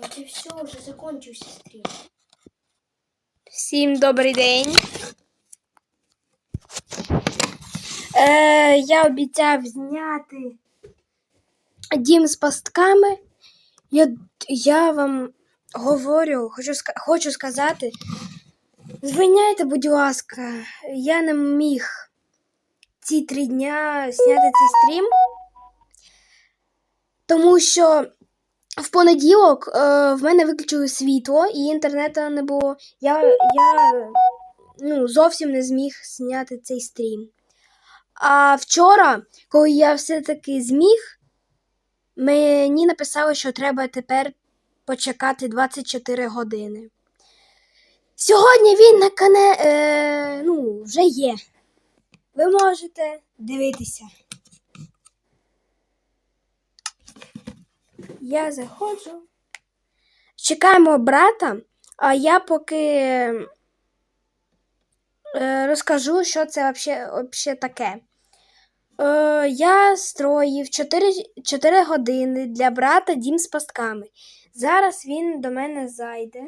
Та це все, вже закончився стрім. Всім добрий день. Е, я обіцяв зняти дім з пастками. Я, я вам говорю, хочу, хочу сказати. Звиняйте, будь ласка, я не міг ці три дня зняти цей стрім, тому що в понеділок е, в мене виключили світло і інтернету не було. Я, я ну, зовсім не зміг зняти цей стрім. А вчора, коли я все-таки зміг, мені написали, що треба тепер почекати 24 години. Сьогодні він на кане, е, ну, вже є. Ви можете дивитися. Я заходжу. Чекаємо брата, а я поки е, розкажу, що це взагалі таке. Е, я строїв 4, 4 години для брата дім з пастками. Зараз він до мене зайде.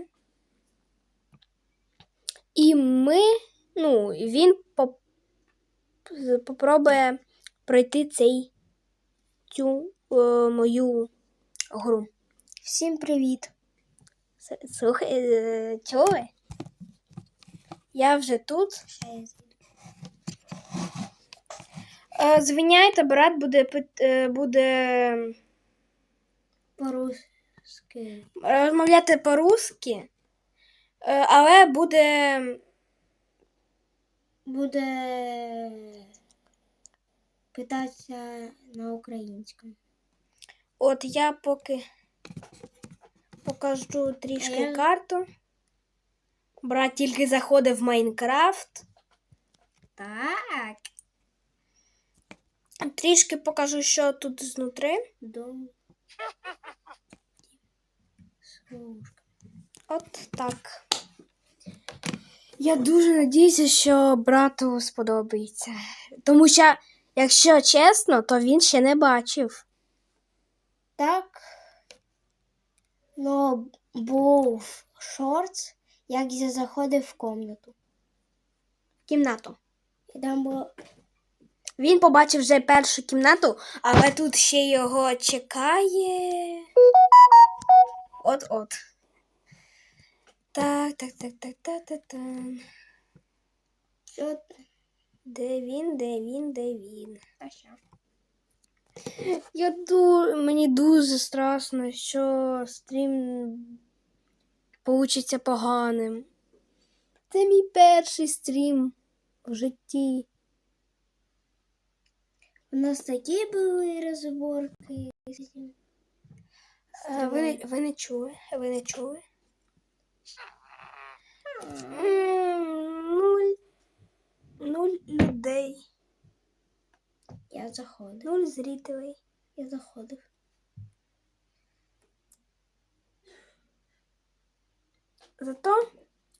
І ми, ну, він поп, попробує пройти цей цю е, мою гру. Всім привіт. Слухай, е, чули? Я вже тут. Е, Звиняйте, брат буде е, буде По-русски. розмовляти по-русски, але буде Буде питатися на українському. От я поки покажу трішки я- карту. Брат тільки заходив в Майнкрафт. Так. Трішки покажу, що тут знутри. Дом. От так. Я дуже надіюся, що брату сподобається. Тому що, якщо чесно, то він ще не бачив. Так. Ну, був шортс, як я заходив в комнату. Кімнату. І там було Він побачив вже першу кімнату, але тут ще його чекає. От-от. Так, так, так, так, так, так, так. що Де він, де він, де він? та що? Я ду... Мені дуже страшно, що стрім получиться поганим. Це мій перший стрім в житті. У нас такі були розборки. Ви не, ви не чули? Ви не чули? Нуль. Нуль людей. Я заходив. Нуль зрителей. Я заходив. Зато,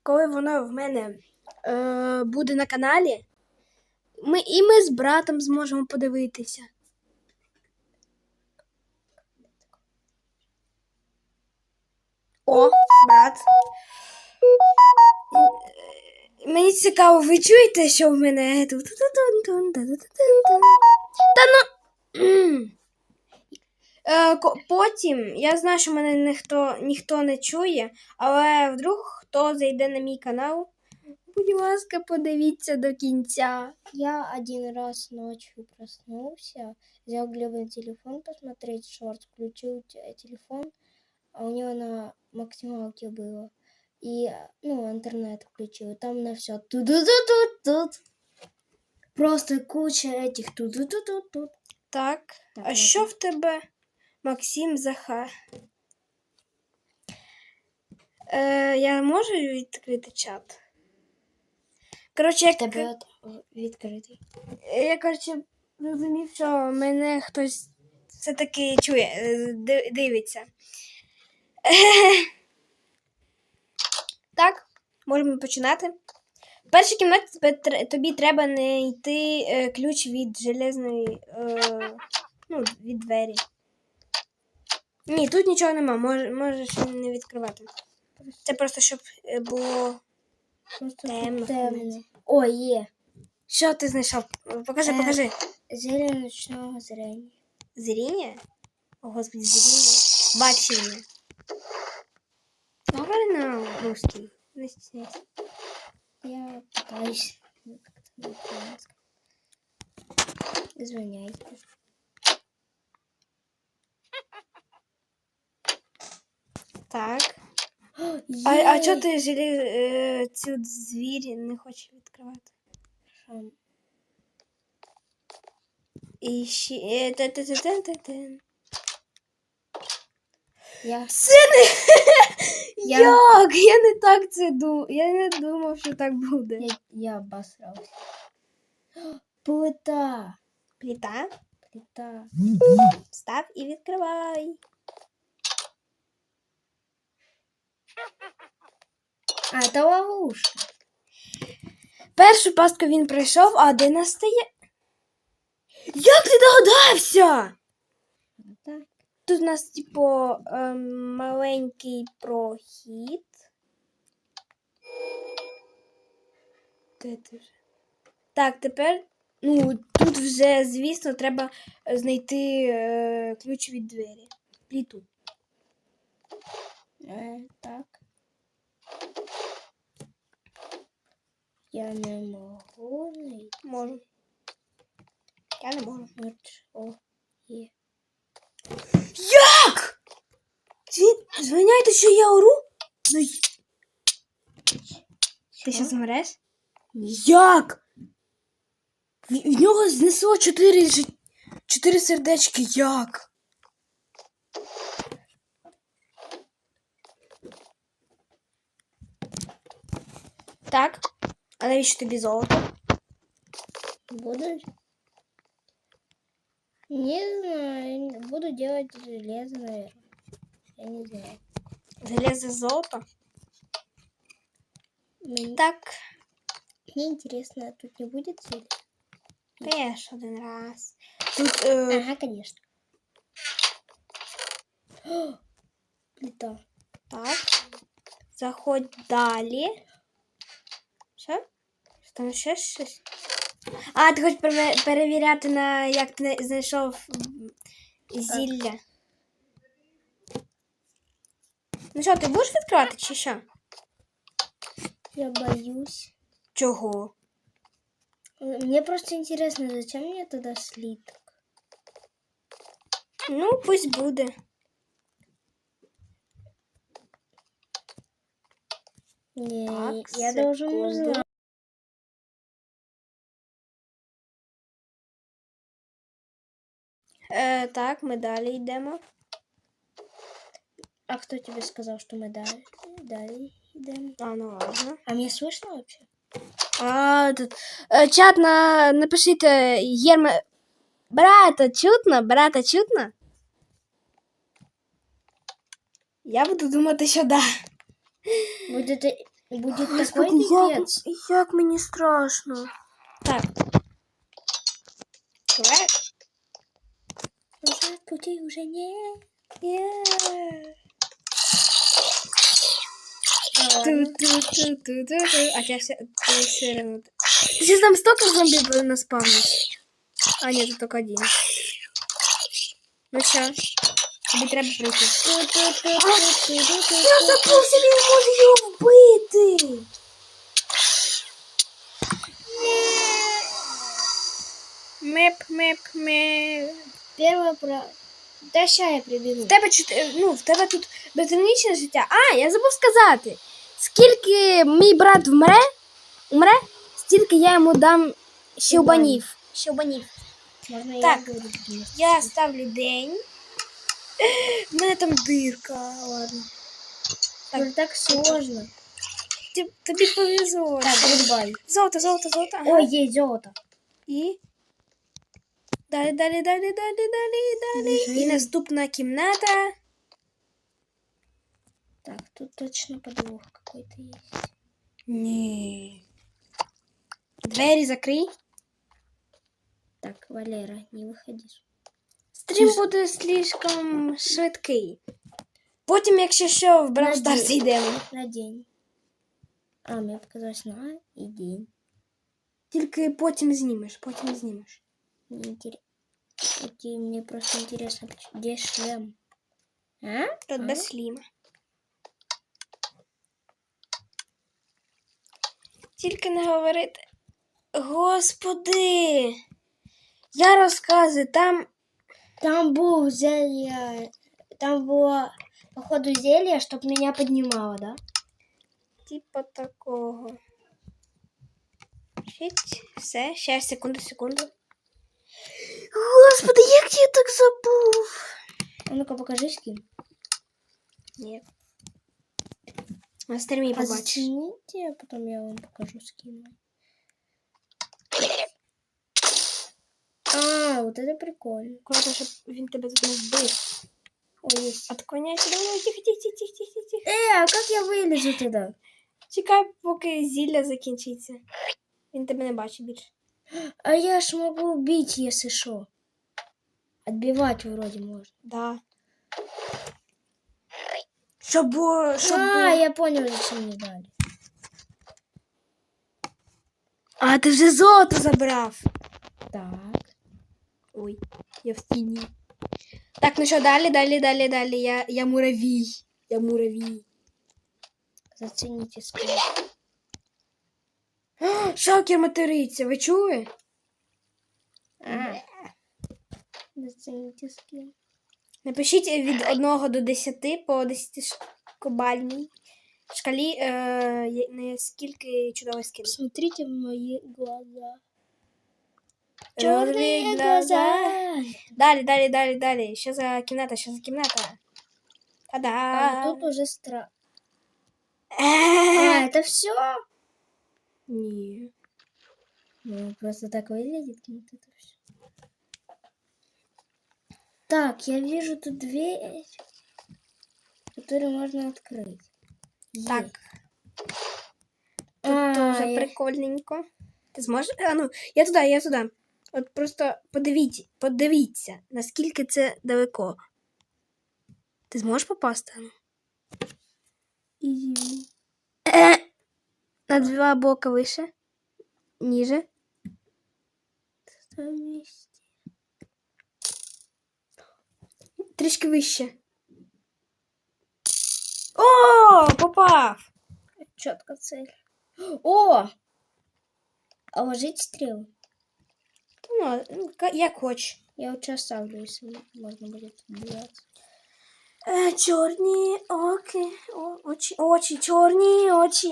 коли воно в мене е, буде на каналі, ми, і ми з братом зможемо подивитися. О, брат. Мені цікаво, ви чуєте, що в мене тут? Та ну. Е, Потім я знаю, що мене ніхто, ніхто не чує, але вдруг хто зайде на мій канал, будь ласка, подивіться до кінця. Я один раз ночью проснулся, взял Глебин телефон посмотреть шорт, включил телефон, а у него на максималке было. И, ну, интернет включил, там на все тут тут тут тут Просто куча этих тут тут тут тут тут Так, Так, а що в тебе, Максим Захар? Е, я можу відкрити чат? Коротше, як... Тебе відкритий. я, коротше, зрозумів, що мене хтось все-таки чує, е, дивиться. Так, можемо починати. В першій кімнаті тобі треба знайти е, ключ від железної, е, ну, від двері. Ні, тут нічого нема, може, можеш не відкривати. Це просто щоб е, було. Просто Темно. темно. О, є. Що ти знайшов? Покажи, Е. покажи. Зелье ночного зрения. Зріння? О, господи, зріння. Бачення. Говори на русский. Не стесняйся. Я пытаюсь. Извиняйте. Так. А, а чого ти желі, е, цю звірі не хочеш відкривати? Що? І ще. та-та-та-та-та-та. Я... Це не. Я- Як? Я не так це думав. Я не думав, що так буде. Я, я обосрался. Плита. Пліта. Плита. Став і відкривай. А, это ловушка. Першу пастку він пройшов, а де настає? Як ти догадався? Так. Тут у нас, типу, ем, маленький прохід. Де ти вже? Так, тепер. Ну, тут вже, звісно, треба знайти е, ключ від двері. Пліту. Е, так. Я не можу знайти. Можу. Я не можу. О, є. Як? Звиняйте, що я ору? Ну, ти Що? що? Як? В, в нього знесло чотири, чотири сердечки. Як? Так. А навіщо тобі золото? Буду? Не знаю. Буду делать железо, наверное. Я не знаю. Залізе золото. Мне, Так. мне интересно, а тут не будет цели? Теж один раз. Тут. Е, Ага, конечно. Плита. Так. Заходь далі. Що? Там ще щось? А, ти хочеш пере- перевіряти на як ти знайшов зілля. Ну що, ти будеш відкривати чи що? Я боюсь. Чого? Мне просто интересно, зачем мне тогда слиток? Ну, пусть буде. Не, Так, я должен секунду. узнать. Е, так, ми далі йдемо. А кто тебе сказал, что мы дали? Дали идем. А, ну ладно. А мне слышно вообще? А, тут, е, чат на, напишіть е, Єрма. Брата, чутно? Брата, чутно? Я буду думати, що да. Будет, э, будет такой пипец. як мені страшно. Так. Давай. Уже пути уже не. Ту-ту-ту-ту-ту-ту. А я все, ты все равно... Сейчас там столько зомби наспавнишь? А, нет, только один. Ну що? Тобі треба пройти. Я забувся, він може його вбити. Меп, меп, меп. Первое про... Да ща я прибегу. В тебе чот- ну, в тебе тут безграничне життя. А, я забув сказати. Скільки мій брат вмре, умре, стільки я йому дам щелбанів. Щелбанів. Можно Так. я буду бегать? Я ставлю день. В мене там дирка, ладно. Так, Ну, так сложно. Ті- Тобі повезло. Так, врубай. Золото, золото, золото. Ага. Ой, есть золото. І. Далі, далі, далі, далі, далі, далі. Біжи. І наступна кімната. Так, тут точно подвох какой-то есть. Ні. Двері закрий. Так, Валера, не выходи. Стрім буде слишком швидкий. Потім, якщо що, в Brawl Stars Надіюсь. йдемо. На день. А, мне показалось на и день. Тільки потім знімеш, потім знімеш. Мне интересно. Мне просто интересно, где шлем? А? Тут А? без сліма. Тільки не говорити. Господи! Я розказую, там Там был зелье. Там было, походу, зелье, чтобы меня поднимало, да? типа такого. Шить. Все, ще секунду, секунду. Господи, як я так забув? А ну-ка покажи скин. Ні. На стрімі А побачиш. зацените, а потом я вам покажу скин. А, вот это прикольно. Круто, щоб він тебе тут не вбив. Ой, есть. Отклоняйся, давай, тихо, тихо, тихо, тихо, тихо, тихо. Э, а как я вылезу туда? Чекай, поки зілля закінчиться. Він тебе не бачить більше. А я ж могу убить, если что. Отбивать вроде можно. Да. Щоб, бо- щоб... А, бо- я понял, зачем мне дали. А, ти вже золото забрав. Так. Ой, я в тіні. Так, ну що, далі, далі, далі, далі. Я, я муравій. Я муравій. Зацените скин. А, Шалкер материться, ви чули? А. Напишіть від 1 до 10 по 10 кобальній шкалі, е, наскільки чудовий скін. Посмотрите в мои глаза. Черные глаза. Далі, далі, далі, далі. Що за кімната? Що за кімната? А, Та-да! тут уже страх. А, это все? Ні. Ну, просто так выглядит. Вот это все. Так, я вижу тут дверь, которую можно открыть. Так, тут А, дуже я- прикольненько. Ти зможеш? А, ну, я туди, я туди. От просто подивіться, подивіться, наскільки це далеко. Ти зможеш попасти? Ану? Извини. Е, На два бока вище. Ніже. Там есть. Трішки вище. О, попав! Четко цель. О! А ложить стрелы? Ну, ну, ка- як хоч. Я вот сейчас ставлю, если можно будет убивать. Е, чорні оки, о, очі, очі, чорні очі.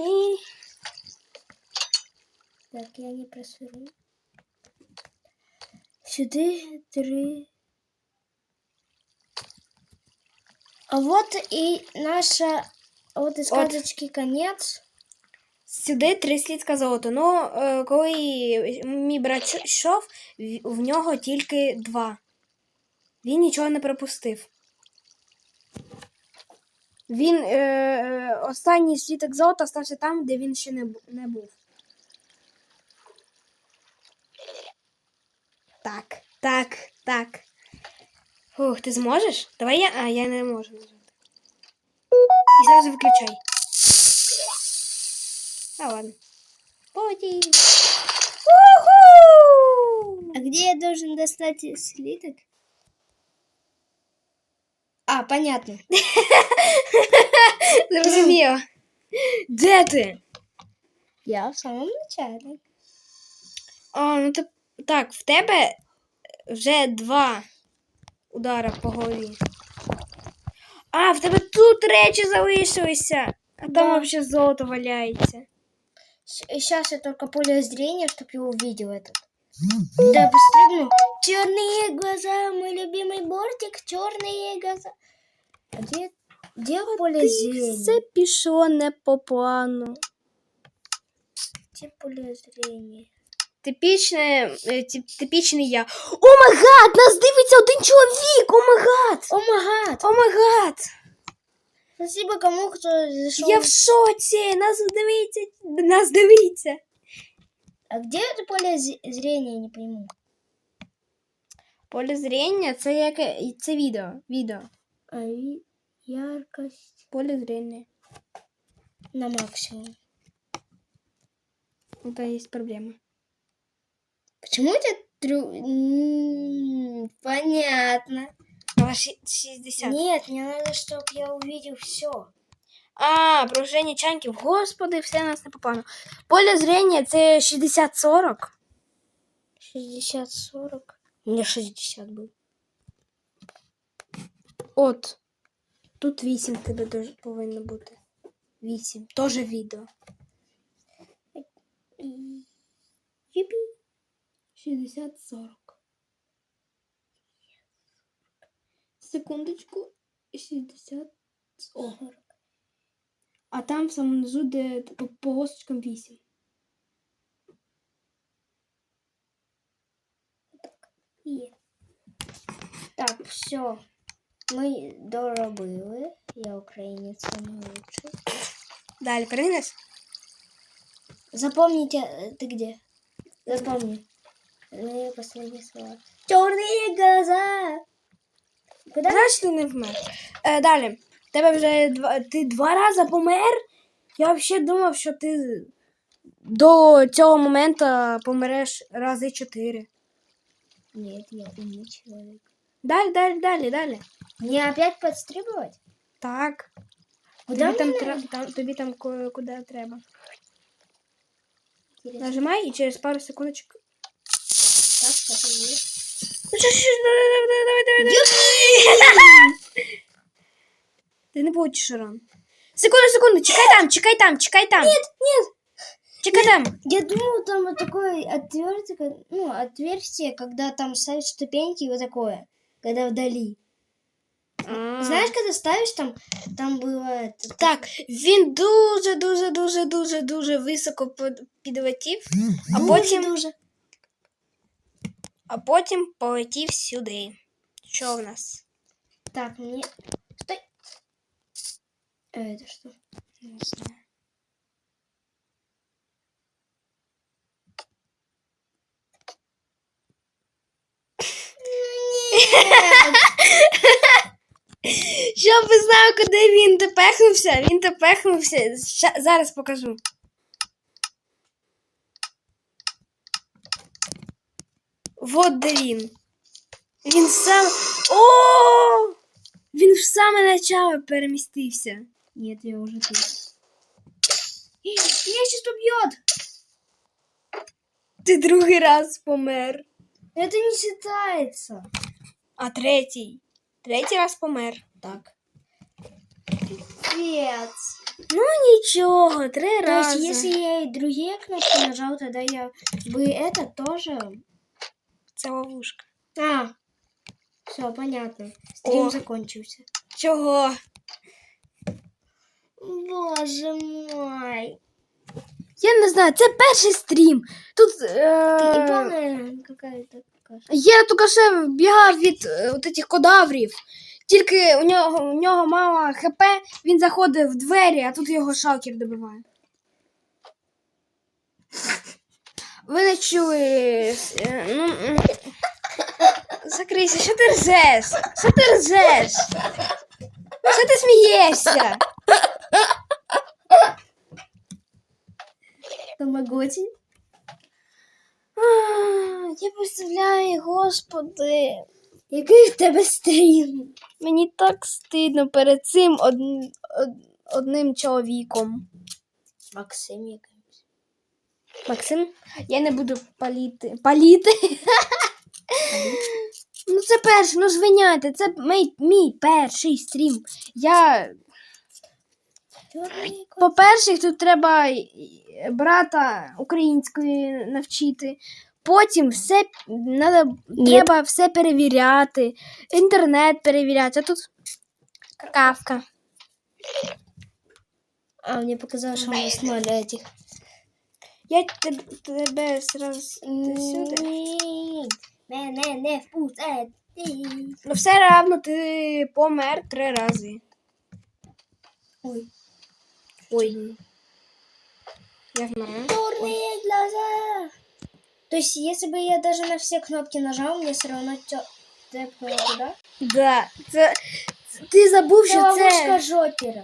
Так, я не просверну. Сюда три. А вот и наша, вот и сказочки конец. Сюди три слідка золота. Ну, е, коли мій брат йшов, в- нього тільки два. Він нічого не пропустив. Він е, е, останній слідок золота стався там, де він ще не був. Так, так, так. Фух, ти зможеш? Давай я. А, я не можу нажати. І зразу виключай. А ладно. Потім. Уху! А где я должен достать слиток? А, понятно. Зрозуміло. Де ти? Я в самом начале. А, ну ти... Так, в тебе вже два удара по голові. А, в тебе тут речі залишилися. А там Да. взагалі золото валяється. Сейчас я только поле зрения, чтобы я увидел этот. Да, я пострибну. Черные глаза, мой любимый бортик, черные глаза. А где, где поле зрения? Все пішло не по плану. Где поле зрения? Типічне, е, тип- типічний я. О май гад! Нас дивиться один чоловік! О май гад! О май гад! О май гад! Спасибо кому, кто зашел. Я в шоці! Нас дивиться! Нас дивиться! А где это поле з- зрения, не пойму. Поле зрення це яке. Це відео. Відео. А ви- яркость Поле зрення. на максимум. Это есть проблема. Почему это трю... М, Понятно. А, ши- 60. Нет, мне надо, чтобы я увидел все. А, пружинні чанків. Господи, все нас не попало. Поле зрення це 60-40. 60-40. У меня 60 был. От. Тут 8 в тебе дуже повинно бути. 8. Тоже відео. Юпи. 60-40. Секундочку. 60. О. А там в самому низу, де по, по госточкам 8. Є. Так, все. Мы доробили. Я українець самый лучший. Далі перенес. Запомните, э, ты где? Запомни. Мои последние слова. Черные глаза. Куда? Знаєш, ти не вмер. Е, далі. Тебе вже два, ти два рази помер. Я взагалі думав, що ти до цього моменту помреш рази чотири. Нет, я умный человек. Далі, далі, далі, далі. Мне опять подстрибывать? Так. Куда тобі, там, мне тре- там, тобі там ко- куди треба. Интересно. Нажимай і через пару секундочок. Ти не будеш Шарон. Секунду, секунду, чекай там, чекай там, чекай там. Нет, нет. Чекай там. Я думал, там вот такое отверстие, ну, отверстие, когда там ставишь ступеньки и вот такое, когда вдали. Знаешь, когда ставишь там, там было это... Так, він дуже, дуже, дуже, дуже, дуже високо под- підлетів, а Дуже, потім, дуже. А потім полетів сюди. Що в нас? Так, мне... Стой! А это что? Не знаю. Щоб ви знали, куди він допехнувся, він допехнувся. Зараз покажу. Вот де він. Він сам. О! Він в саме начало перемістився. Нет, я уже тут. Меня сейчас убьет! Ти другий раз помер. Это не считается. А третій. Третій раз помер. Так. Нет. Ну нічого, три То рази. есть, если я и другие кнопки нажал, тогда я бы это тоже... це ловушка. А, все, понятно. Стрим О. закончился. Чого? Боже мой. Я не знаю, це перший стрім. Тут Ты е... полная какая-то каша. я тільки що бігав від е, от цих кодаврів. Тільки у нього, у нього мало хп, він заходить в двері, а тут його шалкер добиває. Ви не чули. е, Ну, закрийся, що ти ржеш? Що ти ржеш? Що ти смієшся? Тамагочи? А, Я представляю, господи. Який в тебе стрім? Мені так стидно перед цим од... од- одним чоловіком. Максим якийсь. Максим, я не буду паліти. Паліти? ну це перший, ну звиняйте, це мій, мій перший стрім. Я, по-перше, тут треба брата української навчити. Потім все надо, треба все перевіряти, інтернет перевіряти. А тут какавка. А, мне показалось, что у нас ноль этих. Я тебе, тебе сразу сюди. Ні, Мене не впустити. Ну все равно ти помер три рази. Ой. Ой. Я знаю. Черные глаза. То есть, если бы я даже на все кнопки нажал, мне все равно тё- Це правда? Да. Це, це- ти забув, Це що ловушка це. Жокера.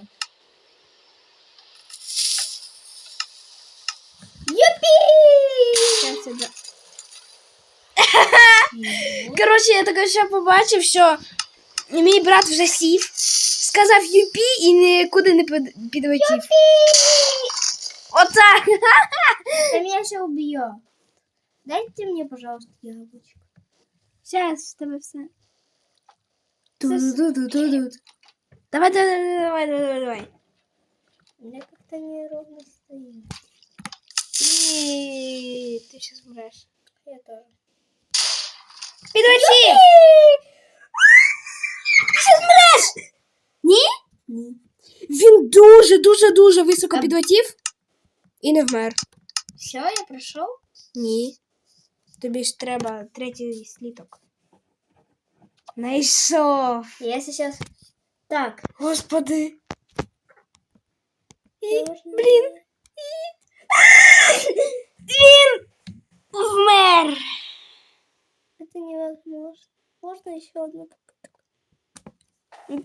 Юпі! Щас я да- Коротше, я таке ще побачив, що мій брат вже сів, сказав юпі і нікуди не під- підлетів. Отак. Ты меня сейчас убьет. Дайте мне, пожалуйста, яблочко. Зараз в тебе все. Ту-ду-ду-ду-ду. Давай, давай, давай, давай, давай. У меня как-то неровно стоит. І ти зараз вмреш. Я тоже. Підлетів! Ти зараз вмреш! Ні? Ні. Він дуже, дуже, дуже високо А- підлетів і не вмер. Все, я прошел. Ні. Тобі ж треба третій сліток. Найшов. Я сейчас... Так. Господи. І, Можна- блін. Він вмер. Это невозможно. Можно еще одну попытку?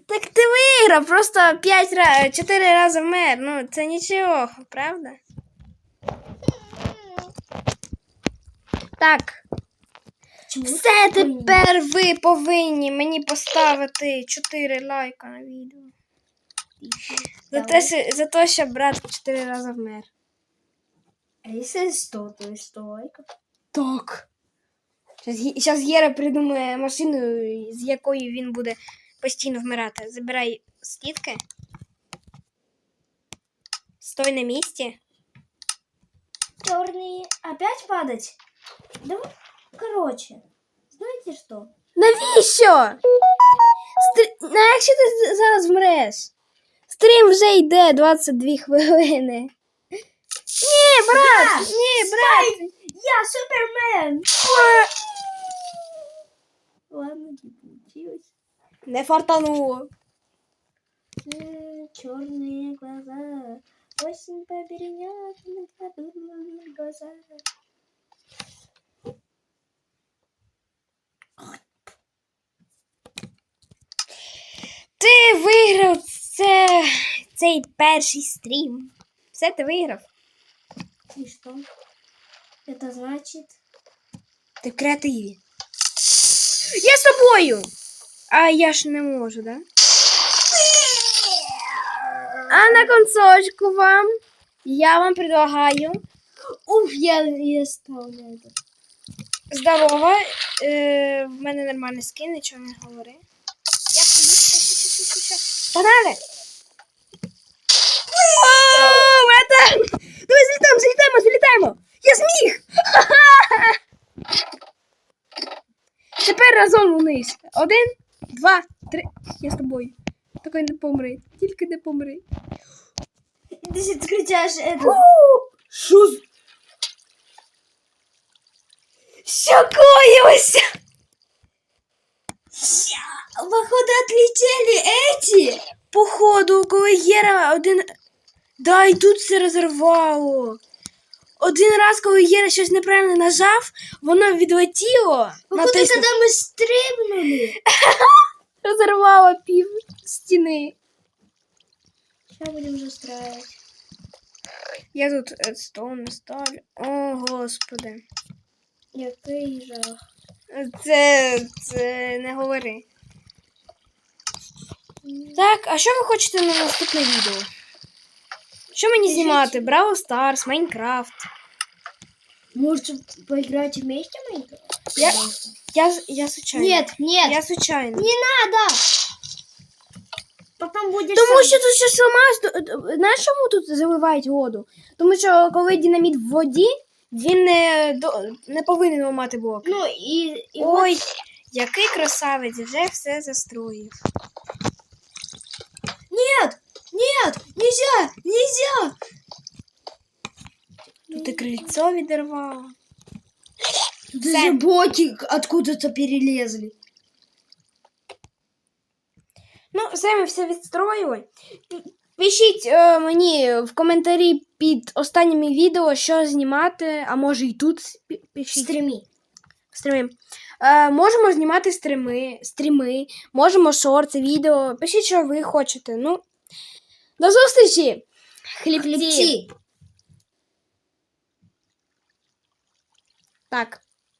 Так ти виграв, просто 5 разів, 4 рази вмер. Ну, це нічого, правда? Так, все тепер ви повинні мені поставити 4 лайка на відео. За те, що, за те, що брат 4 рази вмер. А если 100, то есть 100 лайков? Так. Зараз Єра придумає машину, з якою він буде постійно вмирати. Забирай слідки. Стой на місці. Черный. Опять падать? Давай, короче. Знаете что? Навіщо? Стр... Ну, якщо ти зараз вмреш? Стрім вже йде 22 хвилини. Ні, брат! Да, Ні, брат! Я Супермен! Ладно, не получилось. Не фартануло. Черные глаза. Осень повернет на глаза. Ти виграв це... цей перший стрім. Все ти виграв. И что? Это значит... В креативі. Я з тобою! А я ж не можу, да? А на концочку вам я вам предлагаю. Уф, я, я стал это. Здорово. Е, в мене нормальний скин, нічого не говори. Я. Погнали! О, это... Давай злітаємо, злітаємо, злітаємо! Я зміг! Ха-ха! Тепер разом вниз. Один, два, три. Я з тобою. Тільки не помри. Тільки не помри. Ты сейчас кричишь это... Що з... Що коїлося? Походу отлетели эти! Походу, коли Єра один. Да, і тут все розірвало. Один раз, коли Єра щось неправильно нажав, воно відлетіло. Походу, натиснув, когда мы стрибнули. розірвало пів стіни. Сейчас будем застраивать. Я тут не ставлю. О, господи. Який жах. Це, це не говори. Так, а що ви хочете на наступне відео? Що мені знімати? Браво Старс, Майнкрафт. Может, поиграть вместе Майнкрафт? Я- Я, я случайно. Нет, нет, Я случайно. не надо! Потом будешь Тому що тут щось ламається. Знаєш, чому тут заливають воду? Тому що коли динаміт в воді, він не, до... не повинен ламати блок. Ну, и, и Ой, вот який красавець, вже все застроїв. Нет! Нет! Нельзя! Нельзя! Тут і крильцо відірвало. Даже откуда-то перелезли. Ну, все ми все відстроїли. Пишіть е, мені в коментарі під останніми відео, що знімати, а може і тут пишіть. Стреми. Стріми. Е, можемо знімати стріми, стріми, можемо шорти, відео. Пишіть, що ви хочете. Ну, до зустрічі! Хлібці. Так.